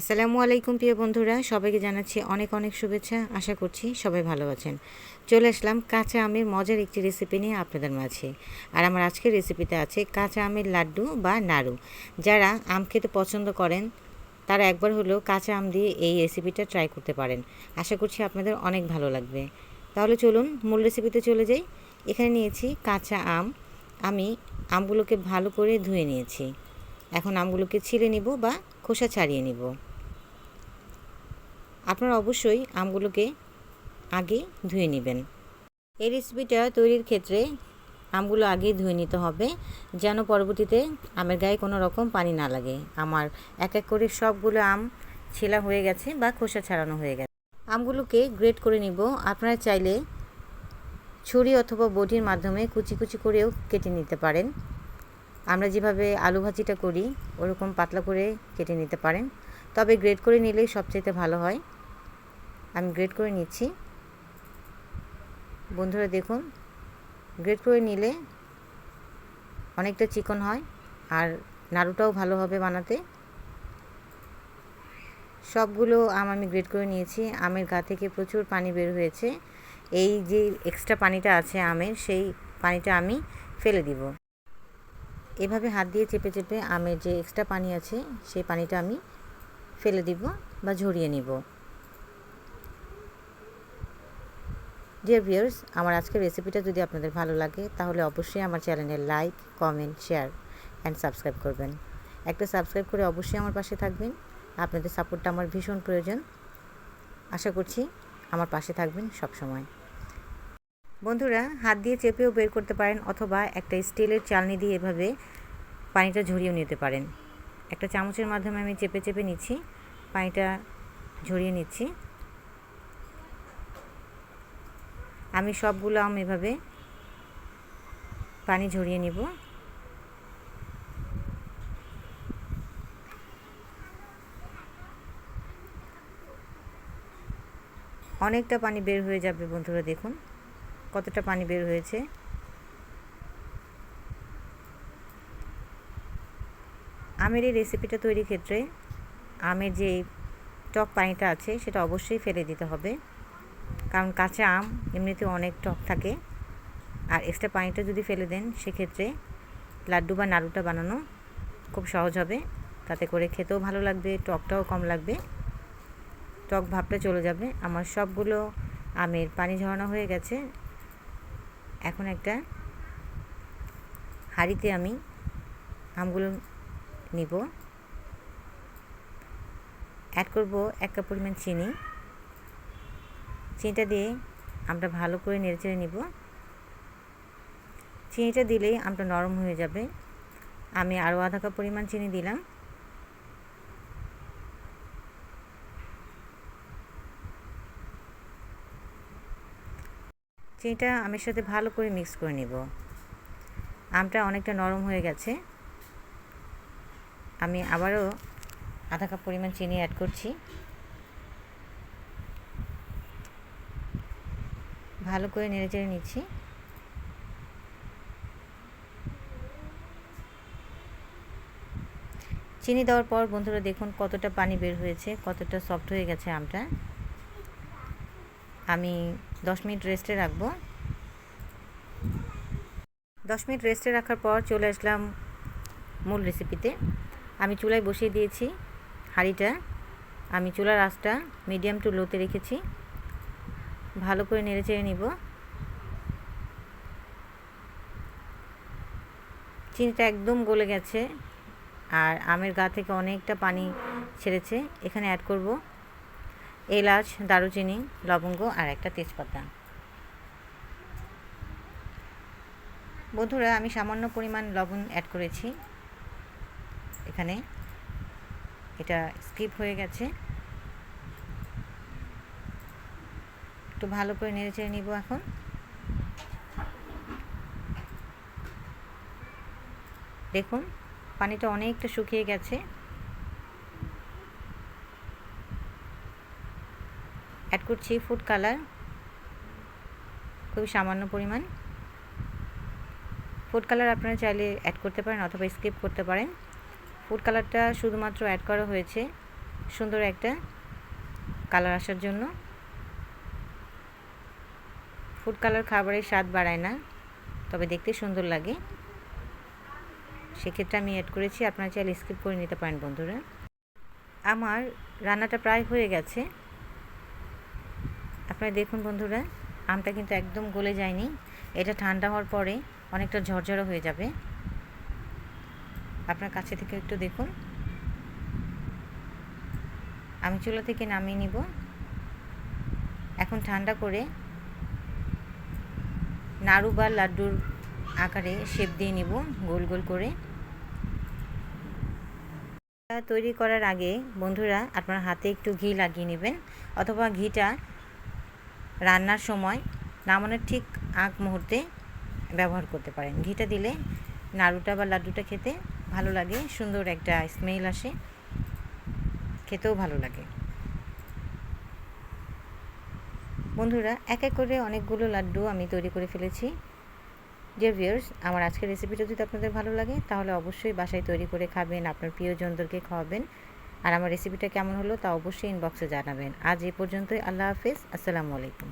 আসসালামু আলাইকুম প্রিয় বন্ধুরা, সবাইকে জানাচ্ছি অনেক অনেক শুভেচ্ছা। আশা করছি সবাই ভালো আছেন। চলে আসলাম কাঁচা আমের মজার একটি রেসিপি নিয়ে আপনাদের মাঝে। আর আমার আজকের রেসিপিতে আছে কাঁচা আমের লাড্ডু বা নাড়ু। যারা আম খেতে পছন্দ করেন, তারা একবার হলেও কাঁচা আম দিয়ে এই রেসিপিটা ট্রাই করতে পারেন। আশা করছি আপনাদের অনেক ভালো লাগবে। তাহলে চলুন মূল রেসিপিতে চলে যাই। এখানে নিয়েছি কাঁচা আম। আমি আমগুলোকে ভালো করে ধুয়ে নিয়েছি। এখন আমগুলোকে ছিলে নিব বা খোসা ছাড়িয়ে নিব। আপনারা অবশ্যই আমগুলোকে আগে ধুয়ে নেবেন। এই রেসিপিটা তৈরির ক্ষেত্রে আমগুলো আগেই ধুয়ে নিতে হবে, যেন পরবর্তীতে আমের গায়ে কোনো রকম পানি না লাগে। আমার এক এক করে সবগুলো আম ছেলা হয়ে গেছে বা খোসা ছাড়ানো হয়ে গেছে। আমগুলোকে গ্রেট করে নিব। আপনারা চাইলে ছুরি অথবা বটির মাধ্যমে কুচি কুচি করেও কেটে নিতে পারেন। আমরা যেভাবে আলু ভাজিটা করি, ওরকম পাতলা করে কেটে নিতে পারেন। তবে গ্রেড করে নিলেই সবচেয়ে ভালো হয়। আমি গ্রেড করে নিচ্ছি। বন্ধুরা দেখুন গ্রেড করে নিলে অনেকটা চিকন হয় আর নাড়ুটাও ভালো হবে বানাতে। সবগুলো আম আমি গ্রেড করে নিয়েছি। আমের গা থেকে প্রচুর পানি বের হয়েছে। এই যে এক্সট্রা পানিটা আছে আমের, সেই পানিটা আমি ফেলে দিব। এভাবে হাত দিয়ে চেপে চেপে আমের যে এক্সট্রা পানি আছে, সেই পানিটা আমি ফেলে দিব বা ঝরিয়ে নিব। ডিয়ার ভিউয়ার্স আমার আজকের রেসিপিটা যদি আপনাদের ভালো লাগে, তাহলে অবশ্যই আমার চ্যানেলে like comment share and subscribe করবেন। একটা সাবস্ক্রাইব করে অবশ্যই আমার পাশে থাকবেন। আপনাদের সাপোর্টটা আমার ভীষণ প্রয়োজন। আশা করছি আমার পাশে থাকবেন সব সময়। বন্ধুরা, হাত দিয়ে চেপেও বের করতে পারেন অথবা একটা স্টিলের চালনি দিয়ে এভাবে পানিটা ঝরিয়েও নিতে পারেন। একটা চামচের মাধ্যমে আমি চেপে চেপে নিচ্ছি, পানিটা ঝরিয়ে নিচ্ছি। আমি সবগুলো আম এভাবে পানি ঝরিয়ে নিব। অনেকটা পানি বের হয়ে যাবে বন্ধুরা, দেখুন কতটা পানি বের হয়েছে। আমের এই রেসিপিটা তৈরির ক্ষেত্রে আমের যে টক পানিটা আছে সেটা অবশ্যই ফেলে দিতে হবে। কারণ কাঁচা আম এমনিতে অনেক টক থাকে। আর এক্সট্রা পানিটা যদি ফেলে দেন, সেক্ষেত্রে লাড্ডু বা নাড়ুটা বানানো খুব সহজ হবে। তাতে করে খেতেও ভালো লাগবে, টকটাও কম লাগবে। টক ভাবটা চলে যাবে। আমার সবগুলো আমের পানি ঝরানো হয়ে গেছে। এখন একটা হাঁড়িতে আমি আমগুলো নিব। অ্যাড করব এক কাপ পরিমাণ চিনি। চিনিটা দিয়ে আমরা ভালো করে নেড়েচেড়ে নিব। চিনিটা দিলেই আমটা নরম হয়ে যাবে। আমি আরও আধা কাপ পরিমাণ চিনি দিলাম। চিনিটা আমের সাথে ভালো করে মিক্স করে নিব। আমটা অনেকটা নরম হয়ে গেছে। আমি আবারও আধা কাপ পরিমাণ চিনি অ্যাড করছি। ভালো করে নেড়ে চেড়ে নিচ্ছি। চিনি দেওয়ার পর বন্ধুরা দেখুন কতটা পানি বের হয়েছে, কতটা সফট হয়ে গেছে আমটা। আমি দশ মিনিট রেস্টে রাখব। দশ মিনিট রেস্টে রাখার পর চলে আসলাম মূল রেসিপিতে আমি চুলায় বসিয়ে দিয়েছি হাঁড়িটা। আমি চুলার আঁচটা মিডিয়াম টু লোতে রেখেছি। ভালো করে নেড়ে চেড়ে নিব। চিনিটা একদম গলে গেছে আর আমের গা থেকে অনেকটা পানি ছেড়েছে। এখানে অ্যাড করব এলাচ, দারুচিনি, লবঙ্গ আর একটা তেজপাতা। বন্ধুরা, আমি সামান্য পরিমাণ লবণ অ্যাড করেছি। এখানে এটা স্কিপ হয়ে গেছে। একটু ভালো করে নেড়ে চেড়ে নিব এখন। দেখুন, পানিটা অনেকটা শুকিয়ে গেছে। অ্যাড করছি ফুড কালার খুবই সামান্য পরিমাণ। ফুড কালার আপনারা চাইলে অ্যাড করতে পারেন অথবা স্কিপ করতে পারেন। ফুড কালারটা শুধুমাত্র অ্যাড করা হয়েছে সুন্দর একটা কালার আসার জন্য। ফুড কালার খাবারের স্বাদ বাড়ায় না, তবে দেখতে সুন্দর লাগে। সেক্ষেত্রে আমি অ্যাড করেছি, আপনারা চাইলে স্কিপ করে নিতে পারেন বন্ধুরা। আমার রান্নাটা প্রায় হয়ে গেছে। আপনারা দেখুন বন্ধুরা, আমটা কিন্তু একদম গলে যায়নি। এটা ঠান্ডা হওয়ার পরে অনেকটা ঝরঝরো হয়ে যাবে। আপনার কাছে থেকে একটু দেখুন। আমি চুলা থেকে নামিয়ে নিব। এখন ঠান্ডা করে নাড়ু বা লাড্ডুর আকারে শেপ দিয়ে নিব, গোল গোল করে। তৈরি করার আগে বন্ধুরা আপনার হাতে একটু ঘি লাগিয়ে নেবেন অথবা ঘিটা রান্নার সময় নামানোর ঠিক আগ মুহূর্তে ব্যবহার করতে পারেন। ঘিটা দিলে নাড়ুটা বা লাড্ডুটা খেতে ভালো লাগে, সুন্দর একটা স্মেল আসে, খেতেও ভালো লাগে। বন্ধুরা, এক এক করে অনেকগুলো লাড্ডু আমি তৈরি করে ফেলেছি। যে ভিউয়ার্স আমার আজকের রেসিপিটা যদি আপনাদের ভালো লাগে, তাহলে অবশ্যই বাসায় তৈরি করে খাবেন, আপনার প্রিয়জনদেরকে খাওয়াবেন। আর আমার রেসিপিটা কেমন হলো তা অবশ্যই ইনবক্সে জানাবেন। আজ এ পর্যন্তই, আল্লাহ হাফিজ, আসসালামু আলাইকুম।